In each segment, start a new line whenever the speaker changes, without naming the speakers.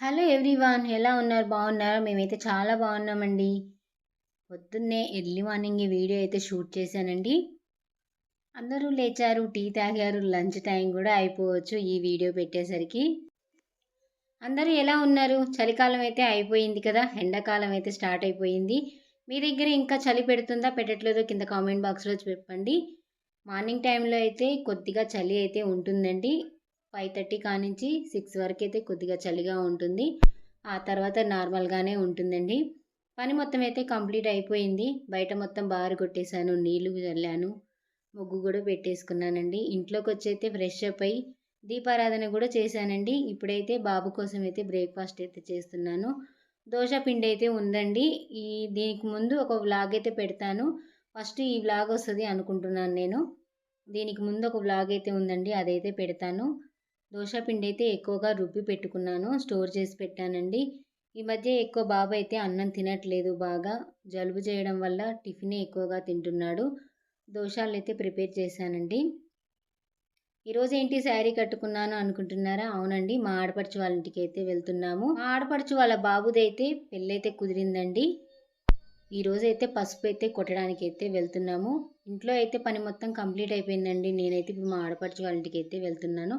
Hello everyone ఎలా ఉన్నారు? బాగున్నారా? మేమైతే చాలా బాగున్నామండి. పొద్దున్నే ఎర్లీ మార్నింగ్ ఈ వీడియో అయితే షూట్ చేశానండి. అందరూ లేచారు టీ తాగారు లంచ్ టైం కూడా అయిపోవచ్చు ఈ వీడియో పెట్టేసరికి. అందరూ ఎలా ఉన్నారు? చలికాలం అయితే అయిపోయింది కదా ఎండాకాలం అయితే స్టార్ట్ అయిపోయింది. మీ దగ్గర ఇంకా చలి పెడుతుందా పెట్టట్లేదో కింద కామెంట్ బాక్స్లో చెప్పండి. మార్నింగ్ టైంలో అయితే కొద్దిగా చలి అయితే ఉంటుందండి. ఫైవ్ థర్టీ కానించి సిక్స్ వరకు అయితే కొద్దిగా చలిగా ఉంటుంది. ఆ తర్వాత నార్మల్గానే ఉంటుందండి. పని మొత్తం అయితే కంప్లీట్ అయిపోయింది. బయట మొత్తం బారు కొట్టేశాను నీళ్ళు చల్లాను ముగ్గు కూడా పెట్టేసుకున్నానండి. ఇంట్లోకి వచ్చి అయితే ఫ్రెష్ అప్ అయి దీపారాధన కూడా చేశానండి. ఇప్పుడైతే బాబు కోసం అయితే బ్రేక్ఫాస్ట్ అయితే చేస్తున్నాను. దోశ పిండి అయితే ఉందండి. ఈ దీనికి ముందు ఒక వ్లాగ్ అయితే పెడతాను. ఫస్ట్ ఈ వ్లాగ్ వస్తుంది అనుకుంటున్నాను నేను. దీనికి ముందు ఒక వ్లాగ్ అయితే ఉందండి. అదైతే పెడతాను. పిండి అయితే ఎక్కువగా రుబ్బి పెట్టుకున్నాను స్టోర్ చేసి పెట్టానండి. ఈ మధ్య ఎక్కువ బాబు అయితే అన్నం తినట్లేదు బాగా. జలుబు చేయడం వల్ల టిఫినే ఎక్కువగా తింటున్నాడు. దోశాలు అయితే ప్రిపేర్ చేశానండి. ఈరోజు ఏంటి శారీ కట్టుకున్నాను అనుకుంటున్నారా? అవునండి మా ఆడపడుచు వాళ్ళ ఇంటికి అయితే వెళ్తున్నాము. మా ఆడపడుచు వాళ్ళ బాబుదైతే పెళ్ళైతే కుదిరిందండి. ఈరోజు అయితే పసుపు అయితే కొట్టడానికి అయితే వెళ్తున్నాము. ఇంట్లో అయితే పని మొత్తం కంప్లీట్ అయిపోయిందండి. నేనైతే ఇప్పుడు మా ఆడపడుచు వాళ్ళ ఇంటికి అయితే వెళ్తున్నాను.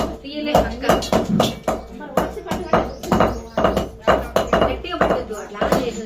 తీయలే అక్క గట్టిగా పట్టద్దు అట్లా నేను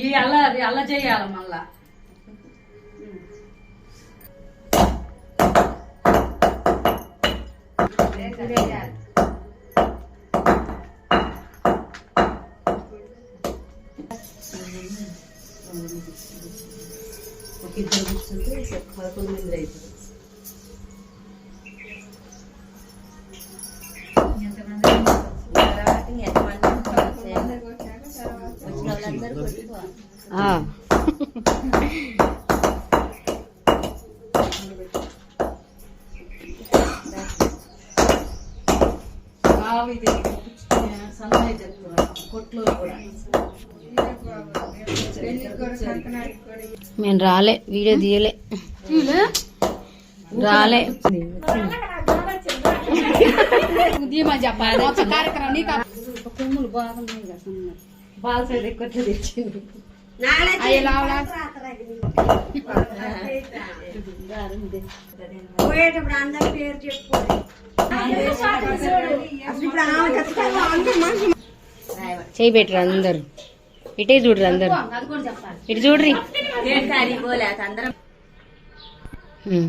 ఈ అల్ల అది అల్ల చేయాలి మళ్ళా. ఒక ఇద్దరు కూర్చుంటే పదకొండు మంది అవుతుంది సన్నాయి కొట్లో కూడా
నేను రాలే వీడియో తీయలే. రాలే.
బాగున్నాయి సైడ్ ఎక్కువ తెచ్చింది
పోయేటప్పుడు అందరి పేరు చెప్పు. అసలు ఇప్పుడు ఆమె ఖచ్చితంగా అందరూ మనిషి
చేయి పెట్టరు అందరు. ఇటే చూడరు అందరు. ఇటు చూడ్రి ఉమ్.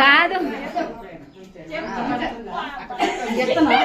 కాదు. చెప్తున్నా?